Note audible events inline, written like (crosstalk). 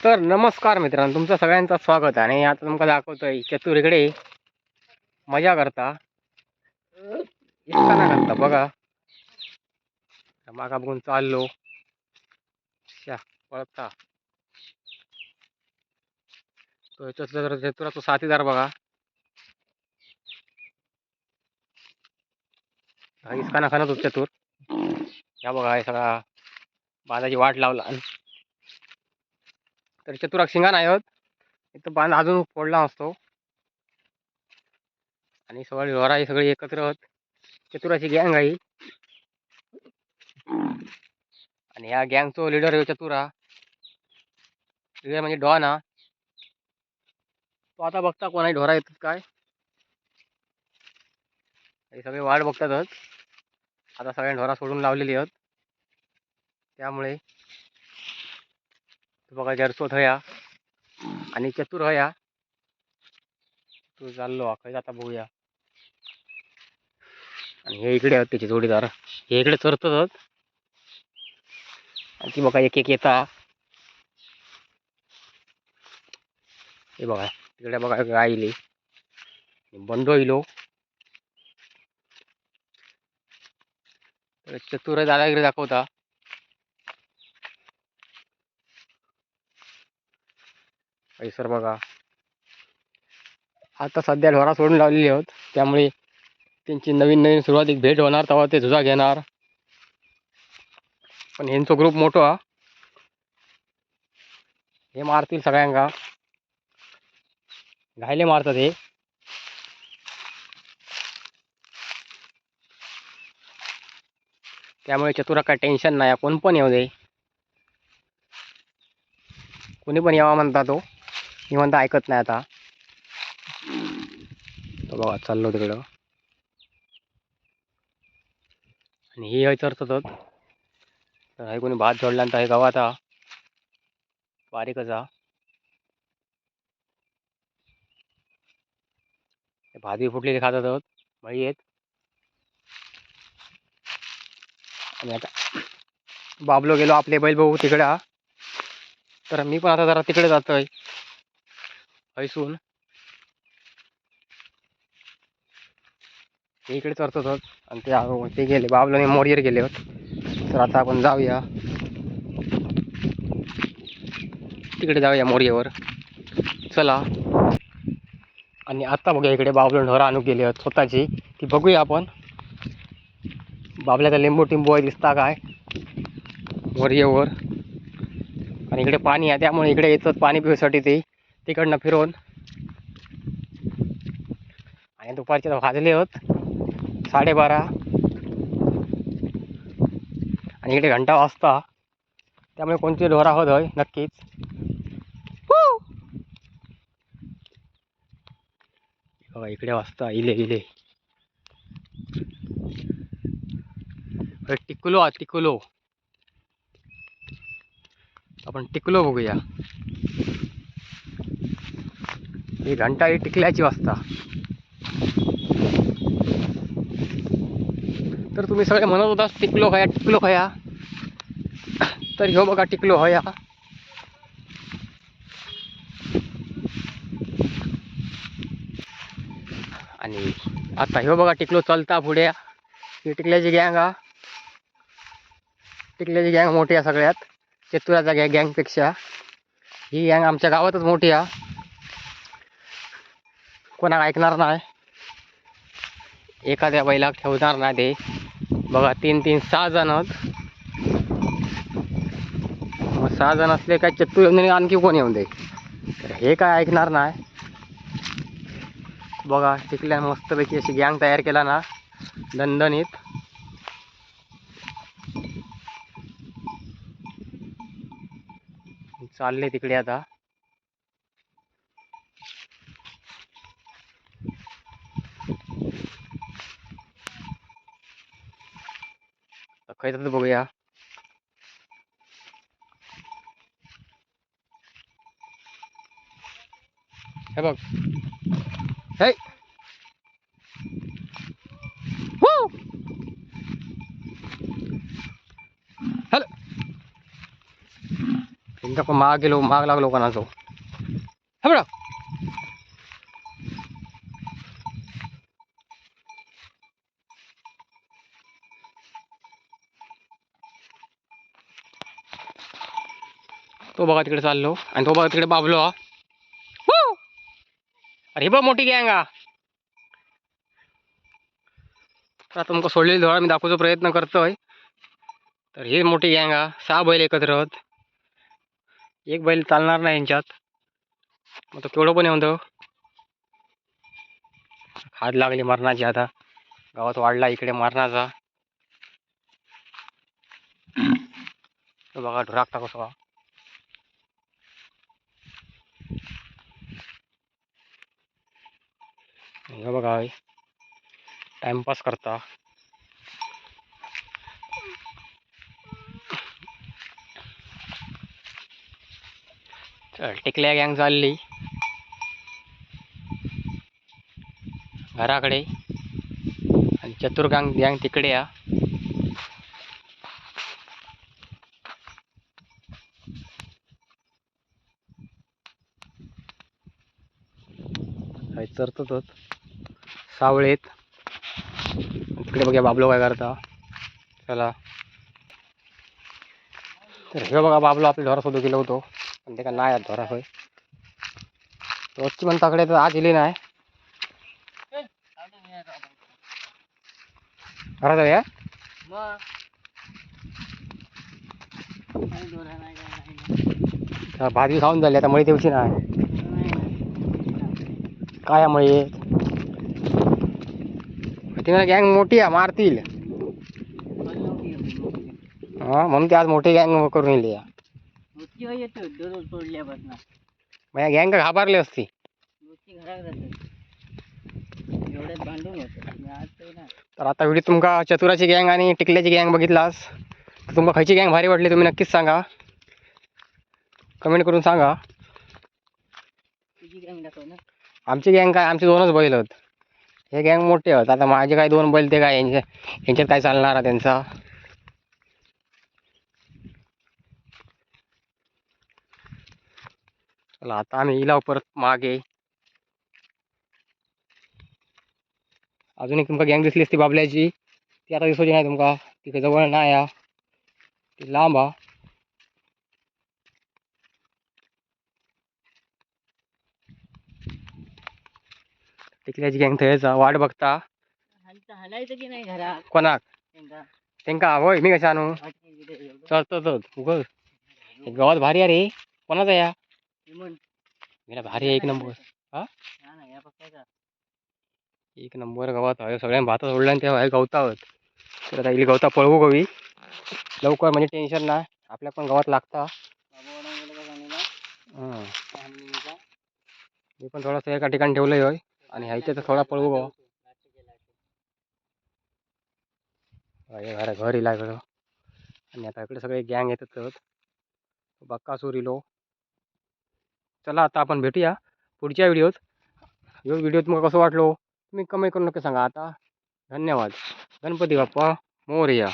तर नमस्कार मित्रांनो तुमचं सगळ्यांचं स्वागत आहे. आणि आता तुमका दाखवतोय चतुर इकडे मजा करता इतका करता बघा. मागा बघून चाललो. शा पळता. तो चतुरा तो साथीदार बघा. इसकाना खाना तो चतुर. या बघा हे सगळा बाजाची वाट लावला. तर चतुराक शिंगा नाही होत. इथं बांध अजून फोडला असतो. आणि सगळी ढोरा हे सगळी एकत्र होत. चतुराची गँग आहे. आणि ह्या गँगचो लिडर आहे चतुरा. लिडर म्हणजे डॉन हा. तो आता बघता कोणाही ढोरा येतात काय? हे सगळे वाट बघतातच. आता सगळ्या ढोरा सोडून लावलेली आहेत. त्यामुळे बघा जरसोत हया आणि चतुर हया तू चाललो खंय आता बघूया. आणि हे इकडे आहेत त्याचे जोडीदार. हे इकडे चरतच आणि ती बघा एक एक येता. हे बघा तिकडे बघा गाय बंद बंडो इलो. चतुर दादागिरी दाखवता. सर बघा. आता सध्या ढोरा सोडून लावलेली आहोत. त्यामुळे त्यांची नवीन नवीन सुरुवातीक भेट होणार तेव्हा ते झुजा घेणार. पण ह्यांचो ग्रुप मोठो हा. हे मारतील सगळ्यांका घायले मारतात हे. त्यामुळे चतुरा काय टेन्शन नाही. कोण पण येऊ दे. कोणी पण यावा म्हणता तो. निवंत ऐकत नाही आता. बघा चाललो तिकडं. आणि ही हय तर हे कोणी भात जोडल्यानंतर हे गावात हा बारीकच हा भाजी फुटलेली खातात मळी आहेत. आणि आता बाबलो गेलो आपले बैल बघू तिकडे. तर मी पण आता जरा तिकडे जातोय. हैसून ते इकडे चरतच आणि ते ते गेले बाबला मोरियर गेले होत. तर आता आपण जाऊया. तिकडे जाऊया मोरियावर. चला. आणि आता बघूया इकडे बाबलो ढोरा आणून गेले आहेत स्वतःची. ती बघूया आपण. बाबल्याचा लिंबू टिंबू आहे दिसता काय? मोर्यावर. आणि इकडे पाणी आहे त्यामुळे इकडे येतात पाणी पिण्यासाठी ते. तिकडनं फिरवून आणि दुपारचे तर वाजले होत. साडेबारा. आणि इकडे घंटा वाजता. त्यामुळे कोणती ढोरा होत होय? नक्कीच. हो, इकडे वाजता इले इले. अरे टिकलो हा टिकलो. आपण टिकलो बघूया. ही घंटा ही टिकल्याची वाजता. तर तुम्ही सगळे म्हणत होता टिकलो खया टिकलो खया. तर ह्यो बघा टिकलो हया आणि आता ह्यो बघा टिकलो चलता पुढे. ही टिकल्याची गँग हा. टिकल्याची गँग मोठी आहे सगळ्यात. चतुराच्या गॅ गँगपेक्षा. ही गँग आमच्या गावातच मोठी आहे. कोणाला ऐकणार नाही. एखाद्या बैलाक ठेवणार नाही ते. बघा तीन तीन सहा जण आहेत. मग सहा जण असले काय चट्टू येऊन आणखी कोण येऊन दे? तर हे काय ऐकणार नाही. बघा टिकल्या मस्तपैकी अशी गँग तयार केला ना. दणदणीत. चालले तिकडे आता. खायचं तर बघूया. हे बघ. हे. हॅलो. एकदा पण माग गेलो माग लागलो कोणाचो हे बघा. तो बघा तिकडे चाललो. आणि तो बघा तिकडे बाबलो हा. अरे बघ मोठी गँग हा. तर आता तुमका सोडलेली धोळा मी दाखवण्याचा प्रयत्न करतोय. तर ही मोठी गँग हा. सहा बैल एकत्र एक बैल चालणार नाही यांच्यात. मग तो केवढं पण येऊन हात लागली मरणाची आता. गावात वाढला इकडे मरणाचा. (coughs) तो बघा टाकू सगळा हे बघा टाइमपास करता. चल टिकल्या गँग चालली. घराकडे. आणि चतुर्गांग गँग तिकडे या. चरतच सावळेत तिकडे बघा बाबलो काय करता. चला. तर हे बघा बाबलो आपल्या ढोरासोबत गेलो होतो. पण ते का नाही आहेत ढोरा होय. रोजची पण तकडे तर आज इली नाही. घरात या भाजी खाऊन झाली आता मळी तेवची नाही काय मळी? तिने गँग मोठी आहे मारतील हा म्हणून ते आज मोठी गँग करून येईल या येतो दररोज सोडल्यापासून मग गँग घाबरली ते आता व्हिडिओ तुमका चतुराची गँग आणि टिकल्याची गँग बघितलास? तर तुमका खयची गँग भारी वाटली, तुम्ही नक्कीच सांगा। कमेंट करून सांगा। गँग आमची गँग काय दोनच बैल आहेत। हे गँग मोठे आहेत आता माझे काय दोन बैल ते काय? यांच्या यांच्यात काय चालणार आहे त्यांचा? चला आता आम्ही इलाव परत मागे. अजून एक तुमका गँग दिसली असती बाबल्याची. ती आता दिसूची नाही तुमका. तिकडे जवळ नाही हा ती लांब हा टिकल्याची गँग थंयचा वाट बघता. हलता हलायचं की नाही घरात? कोणाक? त्यांचा त्यांका? होय मी कशा आणू? बिटणी एवढं. चल चल उगल गावात भारी आहे रे. कोणाचा या? विमन. मेरा भारी आहे एक नंबर. हा? हा? ना, या. एक नंबर गावात आहे. सगळ्यांना भात सोडलं आणि तेव्हा गवतावत तर आता इली गवता पळवू गवी. लवकर म्हणजे टेन्शन नाही. आपल्या पण गावात लागता. बाबा का? हं. मी पण थोडंसं एका ठिकाणी ठेवलंय होय. आणि ह्याच्या तर थोडा पळवू गवा अरे घर इला इकडं आणि आता इकडे सगळे गँग येतात बक्कासूर इलो चला आता आपण भेटूया पुढच्या व्हिडिओत ह्यो व्हिडिओ तुम्हाला कसं वाटलो? तुम्ही कमेंट करून नक्की सांगा. आता धन्यवाद. गणपती बाप्पा मोरया.